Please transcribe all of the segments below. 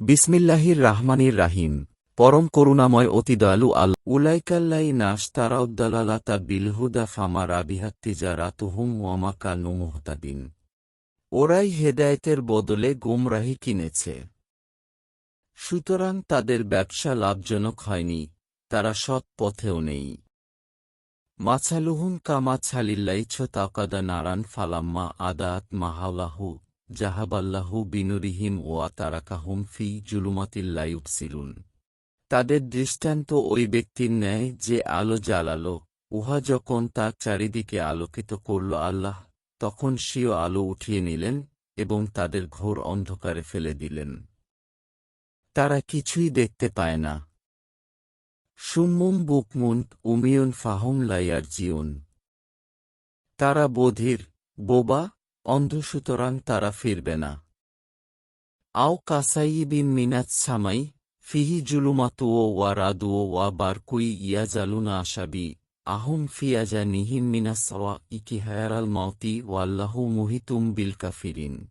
বিসমিল্লাহির রাহমানির রাহিম। পরম করুণাময় অতি দয়ালু আল উলাইকাল্লাই নাস তারাউদ্দালালাতা বিলহুদা ফামারা বিহাত্তিজারা তুহুম ওয়ামাকা নুমুহতাদিন ওরাই হেদায়েতের বদলে গুমরাহি কিনেছে। সুতরাং তাদের ব্যবসা লাভজনক হয়নি, তারা সৎ পথেও নেই। মাছালুহুম কামাছালিল্লাইছ তাকাদা নারান ফালাম্মা আদাত মাহালাহু জাহাবাল্লাহু বিনুরিহিম ওয়া তারাকাহুম ফি জুলুমাতিল্লাইউবসিরুন তাদের দৃষ্টান্ত ওই ব্যক্তির ন্যায় যে আলো জ্বালালো, উহা যখন তার চারিদিকে আলোকিত করল আল্লাহ, তখন সিও আলো উঠিয়ে নিলেন এবং তাদের ঘোর অন্ধকারে ফেলে দিলেন। তারা কিছুই দেখতে পায় না। সুম্মুম বুকমুন উমিয়ন ফাহম লাইয়ার জিউন তারা বধির, বোবা অন্ধ সুতরাং তারা ফিরবে না। আও কাসাইবিন মিনাত সামাই, ফিহি জুলুমাতুও ওয়া রাদুও ওয়া বারকুই ইয়া জালুনা আশাবি, আহুম ফিয়াজা নিহিম মিনাসওয়া ইকি হায়ারাল মাউতি ওয়াল্লাহু মুহিতুম বিল কাফিরিন।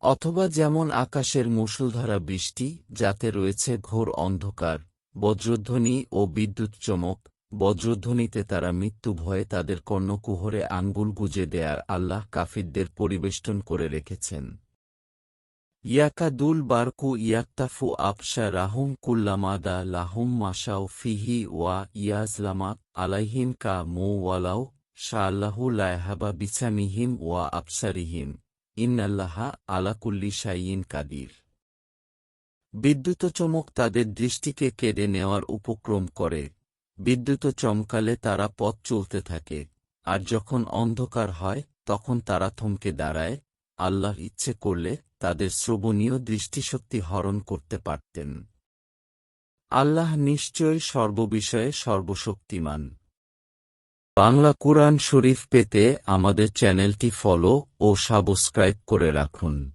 অথবা যেমন আকাশের মুষলধারা বৃষ্টি, যাতে রয়েছে ঘোর অন্ধকার, বজ্রধ্বনি ও বিদ্যুৎ চমক বজ্রধ্বনিতে তারা মৃত্যু ভয়ে তাদের কর্ণকুহরে আঙ্গুল গুজে দেয়ার আল্লাহ কাফিরদের পরিবেষ্টন করে রেখেছেন। ইয়াকাদুল বারকু ইয়াক্তাফু আফসা রাহুম কুল্লামাদা লাহুম মাসাও ফিহি ওয়া ইয়াজলামা আলাইহিম কা মো ওয়ালাও শাআল্লাহু লায়হাবা বিছামিহিম ওয়া আবসারিহিম। ইন্নাল্লাহা আলাকুল্লি শাইইন কাদির। বিদ্যুৎ চমক তাদের দৃষ্টিকে কেড়ে নেওয়ার উপক্রম করে। বিদ্যুৎ চমকালে তারা পথ চলতে থাকে, আর যখন অন্ধকার হয়, তখন তারা থমকে দাঁড়ায়, আল্লাহ ইচ্ছে করলে তাদের শ্রবণীয় দৃষ্টিশক্তি হরণ করতে পারতেন। আল্লাহ নিশ্চয়ই সর্ববিষয়ে সর্বশক্তিমান। বাংলা কুরআন শরীফ পেতে আমাদের চ্যানেলটি ফলো ও সাবস্ক্রাইব করে রাখুন।